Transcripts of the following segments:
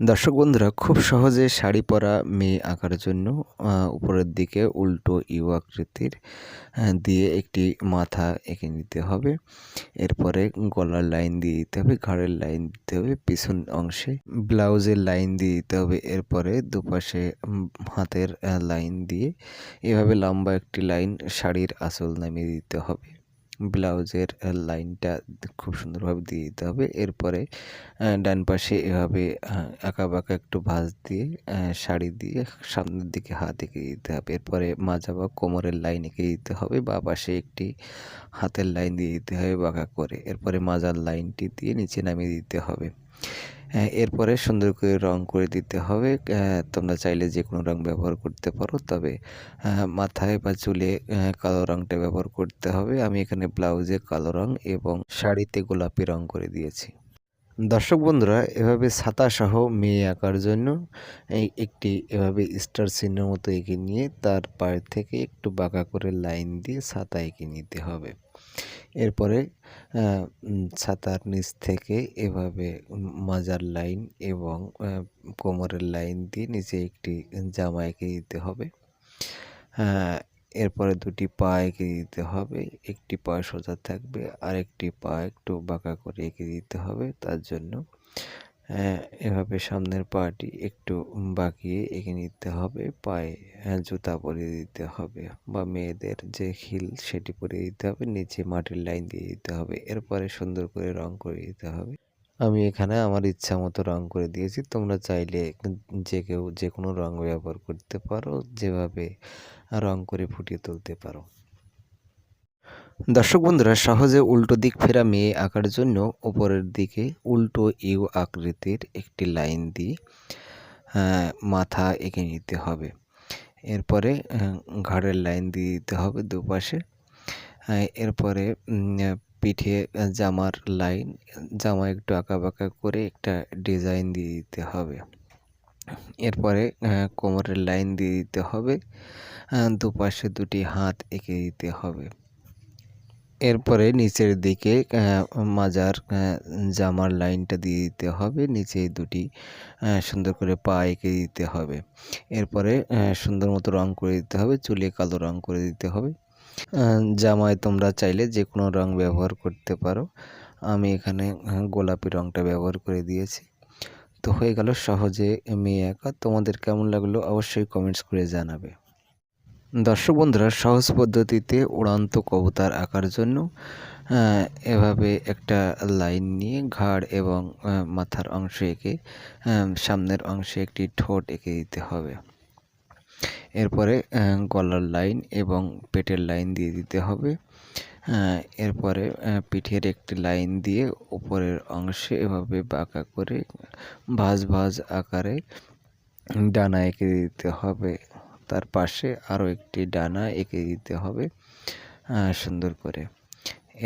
দর্শক বন্ধুরা, খুব সহজে শাড়ি পরা মেয়ে আঁকার জন্য উপরের দিকে উল্টো ইউ আকৃতির দিয়ে একটি মাথা এঁকে নিতে হবে। এরপরে গলার লাইন দিয়ে দিতে হবে, ঘাড়ের লাইন দিতে হবে, পিছন অংশে ব্লাউজের লাইন দিয়ে দিতে হবে। এরপরে দুপাশে হাতের লাইন দিয়ে এভাবে লম্বা একটি লাইন শাড়ির আঁচল নামিয়ে দিতে হবে। ব্লাউজের লাইনটা খুব সুন্দরভাবে দিয়ে দিতে হবে। এরপরে ডান পাশে এভাবে আঁকা বাঁকা একটু ভাঁজ দিয়ে শাড়ি দিয়ে সামনের দিকে হাত এঁকে দিতে হবে। এরপরে মাজা বা কোমরের লাইন এঁকে দিতে হবে বা পাশে একটি হাতের লাইন দিয়ে দিতে হবে বাঁকা করে। এরপরে মাজার লাইনটি দিয়ে নিচে নামিয়ে দিতে হবে। এরপরে সুন্দর করে রং করে দিতে হবে। তোমরা চাইলে যে কোনো রং ব্যবহার করতে পারো, তবে মাথায় বা চুলে কালো রংটা ব্যবহার করতে হবে। আমি এখানে ব্লাউজে কালো রং এবং শাড়িতে গোলাপি রং করে দিয়েছি। দর্শক বন্ধুরা, এভাবে ছাতা সহ মেয়ে আঁকার জন্য একটি এভাবে স্টার চিহ্নের মতো এঁকে নিয়ে তার পায়ের থেকে একটু বাঁকা করে লাইন দিয়ে ছাতা এঁকে নিতে হবে। এরপরে ছাতার নিচ থেকে এভাবে মাজার লাইন এবং কোমরের লাইন দিয়ে নিচে একটি জামা এঁকে দিতে হবে। এরপরে দুটি পা এঁকে দিতে হবে, একটি পা সোজা থাকবে আর একটি পা একটু বাঁকা করে এঁকে দিতে হবে, তার জন্য এভাবে সামনের পাটি একটু বাঁকিয়ে এঁকে নিতে হবে। পায়ে আহ, জুতা পরিয়ে দিতে হবে বা মেয়েদের যে হিল সেটি পরিয়ে দিতে হবে। নিচে মাটির লাইন দিয়ে দিতে হবে। এরপরে সুন্দর করে রং করে দিতে হবে। আমি এখানে আমার ইচ্ছা মতো রং করে দিয়েছি। তোমরা চাইলে যে কেউ যে কোনো রং ব্যবহার করতে পারো। যেভাবে রং করে ফুটিয়ে তুলতে পারো। দর্শক বন্ধুরা, সহজে উল্টো দিক ফেরা মেয়ে আঁকার জন্য উপরের দিকে উল্টো ইউ আকৃতির একটি লাইন দিয়ে মাথা এঁকে নিতে হবে। এরপরে ঘাড়ের লাইন দিয়ে দিতে হবে দুপাশে। এরপরে পিঠে জামার লাইন, জামা একটু বাঁকা করে একটা ডিজাইন দিয়ে দিতে হবে। এরপরে কোমরের লাইন দিয়ে দিতে হবে। দুপাশে দুটি হাত এঁকে দিতে হবে। এরপরে নিচের দিকে মাজার জামার লাইনটা দিয়ে দিতে হবে। নিচে দুটি সুন্দর করে পা এঁকে দিতে হবে। এরপরে সুন্দর মতো রং করে দিতে হবে, চুলে কালো রং করে দিতে হবে। জামায় তোমরা চাইলে যে কোনো রং ব্যবহার করতে পারো। আমি এখানে গোলাপি রংটা ব্যবহার করে দিয়েছি। তো হয়ে গেল সহজে মেয়ে একা। তোমাদের কেমন লাগল অবশ্যই কমেন্টস করে জানাবে। দর্শক বন্ধুরা, সহজ পদ্ধতিতে উড়ান্ত কবুতার আঁকার জন্য এভাবে একটা লাইন নিয়ে ঘাড় এবং মাথার অংশ এঁকে সামনের অংশে একটি ঠোঁট এঁকে দিতে হবে। এরপরে গলার লাইন এবং পেটের লাইন দিয়ে দিতে হবে। এরপরে পিঠের একটি লাইন দিয়ে উপরের অংশে এভাবে বাঁকা করে ভাঁজ ভাঁজ আকারে ডানা এঁকে দিতে হবে। তার পাশে আরও একটি ডানা এঁকে দিতে হবে সুন্দর করে।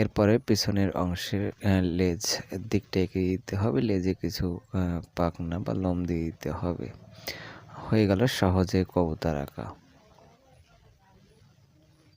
এরপরে পিছনের অংশের লেজ, দিকটা এঁকে দিতে হবে। লেজে কিছু পাকনা পাখনা বা লম দিয়ে দিতে হবে। হয়ে গেল সহজে কবুতর আঁকা।